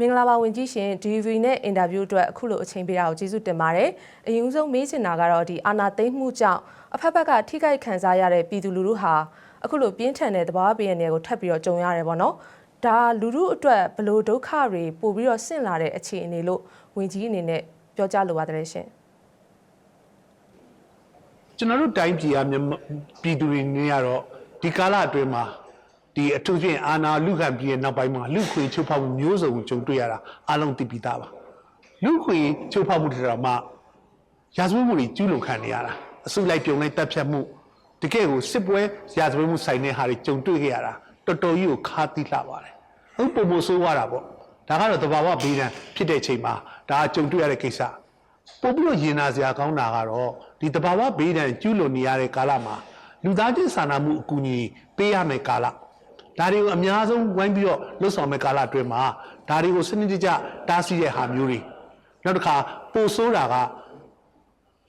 မင်္ဂလာပါဝင်ကြီးရှင် DV နဲ့အင်တာဗျူးအတွက်အခုလိုအချိန်ပေးတာကိုကျေးဇူးတင်ပါတယ်။အရင်ဆုံးမေးချင်တာကတော့ဒီအာနာသိမ့်မှုကြောင့်အဖက်ဖက်ကထိခိုက်ခံစားရတဲ့ပြည်သူလူထုဟာအခုလိုပြင်းထန်တဲ့သဘာဝဘေးရန်တွေကိုထပ်ပြီးတော့ကြုံရတယ်ပေါ့နော်။ဒါလူထုအတွက်ဘလို့ဒုက္ခတွေပို့ပြီးတော့ဆင့်လာတဲ့အခြေအနေလို့ဝင်ကြီးအနေနဲ့ပြောကြားလိုပါတယ်ရှင်ကျွန်တော်တို့တိုင်းပြည်ကမြန်မာပြည်သူတွေနေရတော့ဒီကာလအတွင်းမှာ ဒီအထူးဖြင့်အာနာလူခံပြည်ရဲ့နောက်ပိုင်းမှာလူခွေချိုးဖောက်မှုမျိုးစုံကိုကြုံတွေ့ရတာအလုံးသိပြီးသားပါလူခွေချိုးဖောက်မှုတွေတော့မှရာဇဝတ်မှုတွေကျူးလွန်ခံနေရတာအစုလိုက်ပြုံလိုက်တပ်ဖြတ်မှုတကယ်ကိုစစ်ပွဲရာဇဝတ်မှုဆိုင်တဲ့ဟာတွေကြုံတွေ့ခဲ့ရတာတော်တော်ကြီးကိုခါသီးလှပါတယ်ဟုတ်ပုံပုံဆိုးရတာပေါ့ဒါကတော့တဘာဝဘေးဒဏ်ဖြစ်တဲ့ချိန်မှာဒါကကြုံတွေ့ရတဲ့ကိစ္စပို့ပြီးတော့ရင်နာစရာကောင်းတာကတော့ဒီတဘာဝဘေးဒဏ်ကျူးလွန်နေရတဲ့ကာလမှာလူသားချင်းစာနာမှုအကူအညီပေးရမယ်ကာလ ဒါတွေကိုအများဆုံးဝိုင်းပြီးတော့လှုပ်ဆောင်မယ့်ကာလအတွင်းမှာဒါတွေကိုစနစ်တကျတားဆီးတဲ့ဟာမျိုးတွေနောက်တစ်ခါပိုဆိုးတာက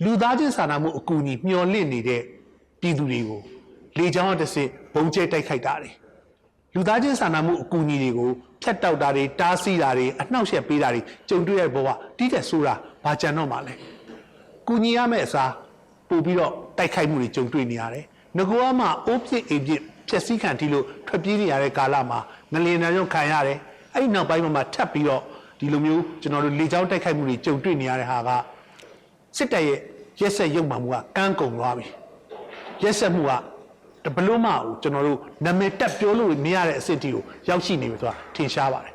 လူသားချင်းစာနာမှုအကူအညီမျှော်လင့်နေတဲ့ပြည်သူတွေကိုလေကြောင်းအတစ်စစ်ဘုံကျဲတိုက်ခိုက်တာတွေလူသားချင်းစာနာမှုအကူအညီတွေကိုဖြတ်တောက်တာတွေတားဆီးတာတွေအနှောက်အယှက်ပေးတာတွေကြုံတွေ့ရတဲ့ဘဝတိတက်ဆိုတာဘာကြံတော့မှလဲကူညီရမယ့်အစားပို့ပြီးတော့တိုက်ခိုက်မှုတွေကြုံတွေ့နေရတယ်ငကောကမှအိုးပြစ်အိမ်ပြစ် ဖြက်စီးခံတီလို့ထွက်ပြေးနေရတဲ့ကာလမှာငလျင်နှံရုံခံရတယ်အဲ့ဒီနောက်ပိုင်းမှာထပ်ပြီးတော့ဒီလိုမျိုးကျွန်တော်တို့လေကြောင်းတိုက်ခိုက်မှုတွေကြုံတွေ့နေရတဲ့ဟာကစစ်တပ်ရဲ့ရက်ဆက်ရုပ်မှမှုကကန်းကုန်သွားပြီရက်ဆက်မှုကတဘလို့မအောင်ကျွန်တော်တို့နာမည်တက်ပြောလို့မရတဲ့အဆင့်တီကိုရောက်ရှိနေပြီဆိုတာထင်ရှားပါတယ်။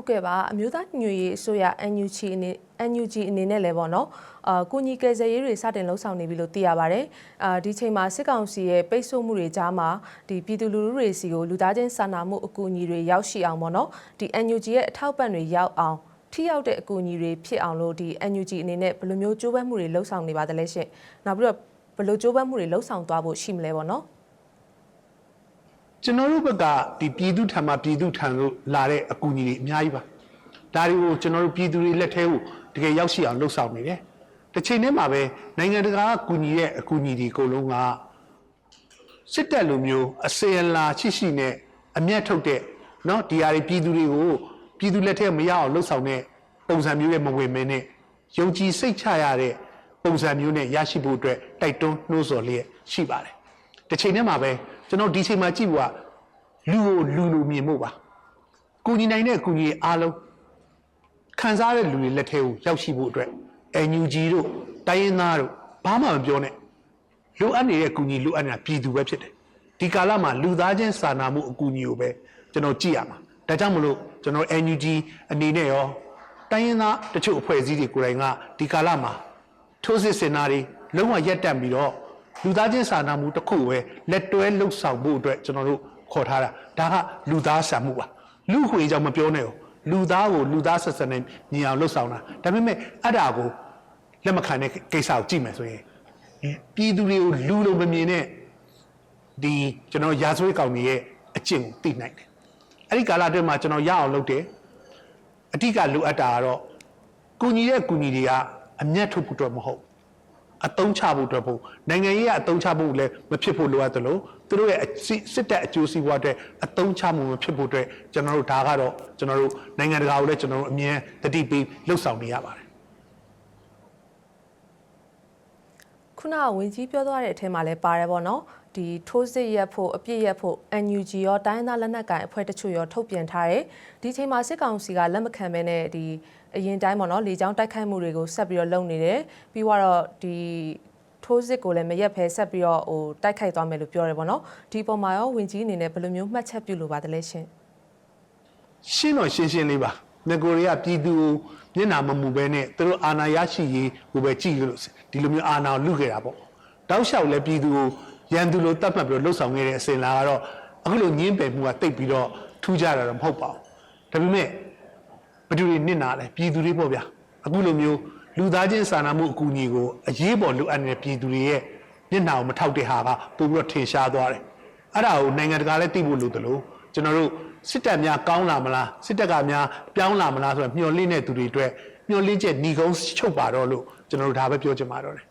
ဟုတ်ကဲ့ပါအမျိုးသားညွေရေးအစိုးရ NUG အနေ NUG အနေနဲ့လည်းပေါ့နော်အာကုညီကယ်ဆယ်ရေးတွေစတင်လှုပ်ဆောင်နေပြီလို့သိရပါတယ်။အာဒီချိန်မှာစစ်ကောင်စီရဲ့ပိတ်ဆို့မှုတွေကြားမှာဒီပြည်သူလူထုတွေစီကိုလူသားချင်းစာနာမှုအကူအညီတွေရောက်ရှိအောင်ပေါ့နော်ဒီ NUG ရဲ့အထောက်ပံ့တွေရောက်အောင်ထိရောက်တဲ့အကူအညီတွေဖြစ်အောင်လို့ဒီ NUG အနေနဲ့ဘယ်လိုမျိုးကြိုးပမ်းမှုတွေလှုပ်ဆောင်နေပါသလဲရှင်။နောက်ပြီးတော့ဘယ်လိုကြိုးပမ်းမှုတွေလှုပ်ဆောင်သွားဖို့ရှိမလဲပေါ့နော်။ ကျွန်တော်တို့ဘက်ကဒီပြည်သူထံမှာပြည်သူထံလို့လာတဲ့အကူအညီတွေအများကြီးပါဒါတွေကိုကျွန်တော်တို့ပြည်သူတွေလက်ထဲကိုတကယ်ရောက်ရှိအောင်လှုပ်ဆောင်နေတယ်တစ်ချိန်တည်းမှာပဲနိုင်ငံတကာကကူညီတဲ့အကူအညီတွေအကုန်လုံးကစစ်တပ်လိုမျိုးအစေအလာရှိရှိနဲ့အမျက်ထုတ်တဲ့เนาะဒီဟာတွေပြည်သူတွေကိုပြည်သူလက်ထဲမရအောင်လှုပ်ဆောင်တဲ့ပုံစံမျိုးရဲ့မဝင်မင်းနဲ့ယုံကြည်စိတ်ချရတဲ့ပုံစံမျိုးနဲ့ရရှိဖို့အတွက်တိုက်တွန်းနှိုးဆော်လျက်ရှိပါတယ်တစ်ချိန်တည်းမှာပဲ ကျွန်တော်ဒီချိန်မှာကြည့်ဖို့ကလူကိုလူလိုမြင်ဖို့ပါကူညီနိုင်တဲ့အကူအညီအားလုံးခံစားတဲ့လူတွေလက်ထဲကိုရောက်ရှိဖို့အတွက် NUG တို့တိုင်းရင်းသားတို့ဘာမှမပြောနဲ့လိုအပ်နေတဲ့အကူအညီလိုအပ်နေတာပြည်သူပဲဖြစ်တယ်ဒီကာလမှာလူသားချင်းစာနာမှုအကူအညီကိုပဲကျွန်တော်ကြည့်ရမှာဒါကြောင့်မလို့ကျွန်တော် NUG အနေနဲ့ရောတိုင်းရင်းသားတချို့အဖွဲ့အစည်းတွေကိုယ်တိုင်ကဒီကာလမှာထိုးစစ်စင်တာတွေလုံးဝရက်တက်ပြီးတော့ လူသားချင်းစာနာမှုတစ်ခုပဲလက်တွဲလှုပ်ဆောင်ဖို့အတွက်ကျွန်တော်တို့ခေါ်ထားတာဒါကလူသားဆန်မှုပါလူခွေကြောင့်မပြောနဲ့လူသားကိုလူသားဆက်ဆက်နဲ့ညီအောင်လှုပ်ဆောင်တာဒါပေမဲ့အဲ့ဒါကိုလက်မခံတဲ့ကိစ္စကိုကြည့်မယ်ဆိုရင်ပြည်သူတွေကိုလူလိုမမြင်တဲ့ဒီကျွန်တော်ရာဇဝတ်ကောင်တွေရဲ့အကျင့်ကိုသိနိုင်တယ်အဲ့ဒီကာလအတွင်းမှာကျွန်တော်ရအောင်လုပ်တယ်အဓိကလိုအပ်တာကတော့ကုညီတဲ့ကုညီတွေကအမျက်ထုတ်ဖို့အတွက်မဟုတ် အတုံးချဖို့အတွက်ဖို့နိုင်ငံရေးကအတုံးချဖို့လည်းမဖြစ်ဖို့လိုအပ်တယ်လို့သူတို့ရဲ့စစ်တပ်အကျိုးစီးပွားအတွက်အတုံးချမှုမဖြစ်ဖို့အတွက်ကျွန်တော်တို့ဒါကတော့ကျွန်တော်တို့နိုင်ငံတကာကိုလည်းကျွန်တော်တို့အမြဲတတိပေးလှုပ်ဆောင်နေရပါတယ်ခုနကဝင်ကြီးပြောသွားတဲ့အထက်မှာလည်းပါတယ်ပေါ့နော် ဒီထိုးစစ်ရက်ဖို့အပြစ်ရက်ဖို့ NUG ရောတိုင်းသားလက်နက်ကိုင်အဖွဲ့တချို့ရောထုတ်ပြန်ထားတယ်ဒီချိန်မှာစစ်ကောင်စီကလက်မခံဘဲနဲ့ဒီအရင်တိုင်းပေါ့နော်လေကြောင်းတိုက်ခိုက်မှုတွေကိုဆက်ပြီးတော့လုပ်နေတယ်ပြီးတော့ဒီထိုးစစ်ကိုလည်းမရက်ဖဲဆက်ပြီးတော့ဟိုတိုက်ခိုက်သွားမယ်လို့ပြောတယ်ပေါ့နော်ဒီပုံမှာရောဝင်ကြီးအနေနဲ့ဘယ်လိုမျိုးမှတ်ချက်ပြုလို့ပါသလဲရှင်ရှင်းတော့ရှင်းရှင်းလေးပါငကိုရီးယားပြည်သူကိုမျက်နာမမူပဲနဲ့သူတို့အာဏာရရှိရေးကိုပဲကြည့်လို့ဒီလိုမျိုးအာဏာကိုလုခဲ့တာပေါ့တောက်လျှောက်လဲပြည်သူကို ရန်သူလိုတတ်မှတ်ပြီးတော့လှုပ်ဆောင်ခဲ့တဲ့အစဉ်လာကတော့အခုလိုညင်းပယ်မှုကတိတ်ပြီးတော့ထူးကြတာတော့မဟုတ်ပါဘူးဒါပေမဲ့ဘယ်သူတွေနစ်နာလဲပြည်သူတွေပေါ့ဗျာအခုလိုမျိုးလူသားချင်းစာနာမှုအကူအညီကိုအရေးပေါ်လိုအပ်နေတဲ့ပြည်သူတွေရဲ့မျက်နှာကိုမထောက်တဲ့ဟာကပို့ပြီးတော့ထင်ရှားသွားတယ်အဲ့ဒါကိုနိုင်ငံတကာလည်းသိဖို့လိုတယ်လို့ကျွန်တော်တို့စစ်တပ်များကောင်းလာမလားစစ်တပ်ကများပြောင်းလာမလားဆိုတော့မျှော်လင့်တဲ့သူတွေအတွက်မျှော်လင့်ချက်ညီကုန်းချုပ်ပါတော့လို့ကျွန်တော်တို့ဒါပဲပြောချင်ပါတော့တယ်